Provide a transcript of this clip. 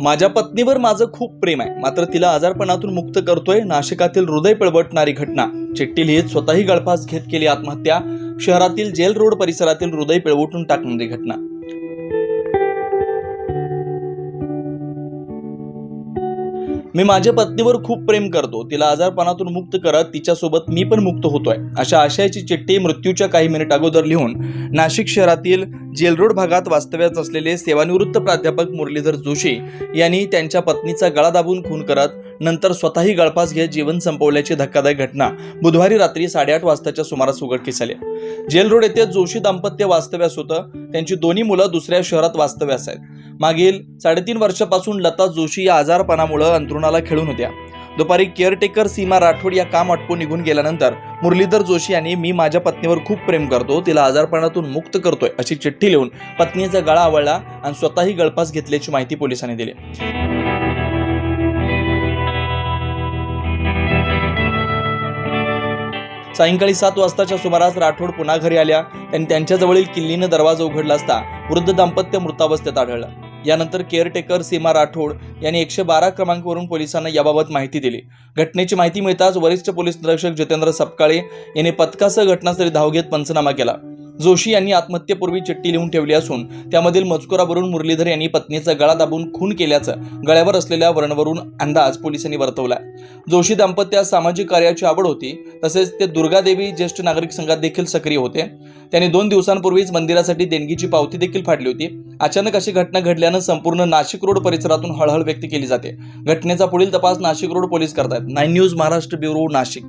माझ्या पत्नीवर माझं खूप प्रेम आहे. मात्र तिला आजारपणातून मुक्त करतोय नाशिकातील हृदय पिळवटणारी घटना. चिट्टी लिहित स्वतःही गळफास घेत केली आत्महत्या. शहरातील जेल रोड परिसरातील हृदय पिळवटून टाकणारी घटना. मी माझ्या पत्नीवर खूप प्रेम करतो. तिला आजारपणातून मुक्त करत तिच्यासोबत मी पण मुक्त होतोय. अशा आशयाची चिठ्ठी मृत्यूच्या काही मिनिट अगोदर लिहून नाशिक शहरातील जेलरोड भागात वास्तव्यात असलेले सेवानिवृत्त प्राध्यापक मुरलीधर जोशी यांनी त्यांच्या पत्नीचा गळा दाबून खून करत नंतर स्वतःही गळफास घेत जीवन संपवल्याची धक्कादायक घटना बुधवारी रात्री साडेआठ वाजताच्या सुमारास उघडकीस आली. जेलरोड येथे जोशी दाम्पत्य वास्तव्यास होतं. त्यांची दोन्ही मुलं दुसऱ्या शहरात वास्तव्यास आहेत. मागील साडेतीन वर्षापासून लता जोशी या आजारपणामुळे अंतरुणाला खेळून होत्या. दुपारी केअरटेकर सीमा राठोड या काम आटपून निघून गेल्यानंतर मुरलीधर जोशी यांनी मी माझ्या पत्नीवर खूप प्रेम करतो तिला आजारपणातून मुक्त करतोय अशी चिठ्ठी लिहून पत्नीचा गळा आवळला आणि स्वतःही गळफास घेतल्याची माहिती पोलिसांनी दिली. सायंकाळी सात वाजताच्या सुमारास राठोड पुन्हा घरी आल्या. त्यांनी त्यांच्याजवळील किल्लीनं दरवाजा उघडला असता वृद्ध दाम्पत्य मृतावस्थेत आढळलं. यानंतर केअरटेकर सीमा राठोड यांनी एकशे बारा क्रमांकावरून पोलिसांना याबाबत माहिती दिली. घटनेची माहिती मिळताच वरिष्ठ पोलीस निरीक्षक जितेंद्र सपकाळे यांनी पथकासह घटनास्थळी धाव घेत पंचनामा केला. जोशी यांनी आत्महत्येपूर्वी चिठ्ठी लिहून ठेवली असून त्यामधील मजकुरावरून मुरलीधर यांनी पत्नीचा गळा दाबून खून केल्याचं गळ्यावर असलेल्या वर्णवरून अंदाज पोलिसांनी वर्तवला जोशी दाम्पत्यास सामाजिक कार्याची आवड होती तसेच ते दुर्गादेवी ज्येष्ठ नागरिक संघात देखील सक्रिय होते. त्यांनी दोन दिवसांपूर्वीच मंदिरासाठी देणगीची पावती देखील फाडली होती. अचानक अशी घटना घडल्यानं संपूर्ण नाशिक रोड परिसरातून हळहळ व्यक्त केली जाते. घटनेचा पुढील तपास नाशिक रोड पोलीस करतात nine news Maharashtra bureau Nashik.